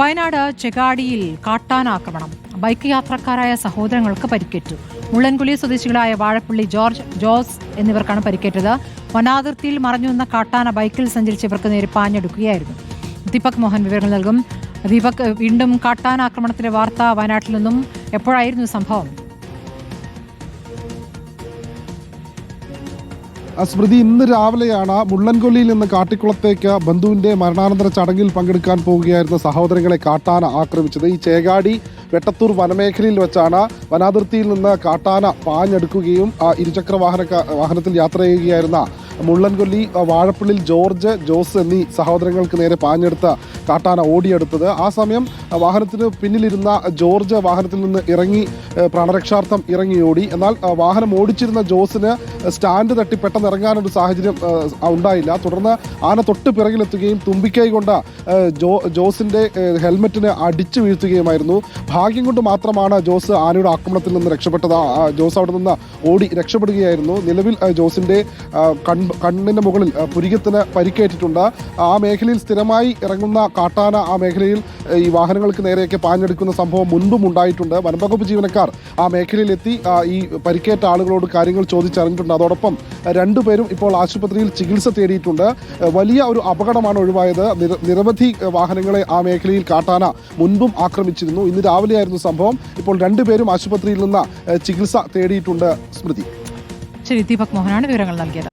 Wayanad ചെകാടിയിൽ കാട്ടാനാക്രമണം. Bike യാത്രക്കാരായ സഹോദരങ്ങൾക്ക് പരിക്കേറ്റു. മുള്ളൻകുളി സ്വദേശികളായ വാഴപ്പള്ളി ജോർജ് ജോസ് എന്നിവർക്കാണ് പരിക്കേറ്റത്. വനാതിർത്തിയിൽ മറഞ്ഞുനിന്ന കാട്ടാന ബൈക്കിൽ സഞ്ചരിച്ച് ഇവർക്ക് നേരെ പാഞ്ഞെടുക്കുകയായിരുന്നു. ദീപക് മോഹൻ വിവരങ്ങൾ നൽകും. ദീപക് വീണ്ടും കാട്ടാനാക്രമണത്തിന്റെ വാർത്ത വയനാട്ടിൽ നിന്നും എപ്പോഴായിരുന്നു സംഭവം? സ്മൃതി ഇന്ന് രാവിലെയാണ് മുള്ളൻകൊല്ലിയിൽ നിന്ന് കാട്ടിക്കുളത്തേക്ക് ബന്ധുവിന്റെ മരണാനന്തര ചടങ്ങിൽ പങ്കെടുക്കാൻ പോവുകയായിരുന്ന സഹോദരങ്ങളെ കാട്ടാന ആക്രമിച്ചത്. ഈ ചേകാടി വെട്ടത്തൂർ വനമേഖലയിൽ വെച്ചാണ് വനാതിർത്തിയിൽ നിന്ന് കാട്ടാന പാഞ്ഞെടുക്കുകയും ഇരുചക്ര വാഹന വാഹനത്തിൽ യാത്ര ചെയ്യുകയായിരുന്ന മുള്ളൻകൊല്ലി വാഴപ്പള്ളിൽ ജോർജ് ജോസ് എന്നീ സഹോദരങ്ങൾക്ക് നേരെ പാഞ്ഞെടുത്ത കാട്ടാന ഓടിയെടുത്തത്. ആ സമയം വാഹനത്തിന് പിന്നിലിരുന്ന ജോർജ് വാഹനത്തിൽ നിന്ന് ഇറങ്ങി പ്രാണരക്ഷാർത്ഥം ഇറങ്ങി ഓടി. എന്നാൽ വാഹനം ഓടിച്ചിരുന്ന ജോസിന് സ്റ്റാൻഡ് തട്ടി പെട്ടെന്ന് ഇറങ്ങാനൊരു സാഹചര്യം ഉണ്ടായില്ല. തുടർന്ന് ആന തൊട്ട് പിറകിലെത്തുകയും തുമ്പിക്കൈ കൊണ്ട് ജോ ജോസിന്റെ ഹെൽമെറ്റിന് അടിച്ചു വീഴ്ത്തുകയുമായിരുന്നു. ഭാഗ്യം കൊണ്ട് മാത്രമാണ് ജോസ് ആനയുടെ ആക്രമണത്തിൽ നിന്ന് രക്ഷപ്പെട്ടത്. ജോസ് അവിടെ നിന്ന് ഓടി രക്ഷപ്പെടുകയായിരുന്നു. നിലവിൽ ജോസിന്റെ കൺ കണ്ണിന്റെ മുകളിൽ പുരികത്തിന് പരിക്കേറ്റിട്ടുണ്ട്. ആ മേഖലയിൽ സ്ഥിരമായി ഇറങ്ങുന്ന കാട്ടാന ആ മേഖലയിൽ ഈ വാഹനങ്ങൾക്ക് നേരെയൊക്കെ പാഞ്ഞെടുക്കുന്ന സംഭവം മുൻപും ഉണ്ടായിട്ടുണ്ട്. വനംവകുപ്പ് ജീവനക്കാർ ആ മേഖലയിലെത്തി ഈ പരിക്കേറ്റ ആളുകളോട് കാര്യങ്ങൾ ചോദിച്ചറിഞ്ഞിട്ടുണ്ട്. അതോടൊപ്പം രണ്ടുപേരും ഇപ്പോൾ ആശുപത്രിയിൽ ചികിത്സ തേടിയിട്ടുണ്ട്. വലിയ ഒരു അപകടമാണ് ഒഴിവായത്. നിര- നിരവധി വാഹനങ്ങളെ ആ മേഖലയിൽ കാട്ടാന മുൻപും ആക്രമിച്ചിരുന്നു. ഇന്ന് രാവിലെയായിരുന്നു സംഭവം. ഇപ്പോൾ രണ്ടുപേരും ആശുപത്രിയിൽ നിന്ന് ചികിത്സ തേടിയിട്ടുണ്ട് സ്മൃതി. ശരി ദീപക് മോഹനാണ് വിവരങ്ങൾ നൽകിയത്.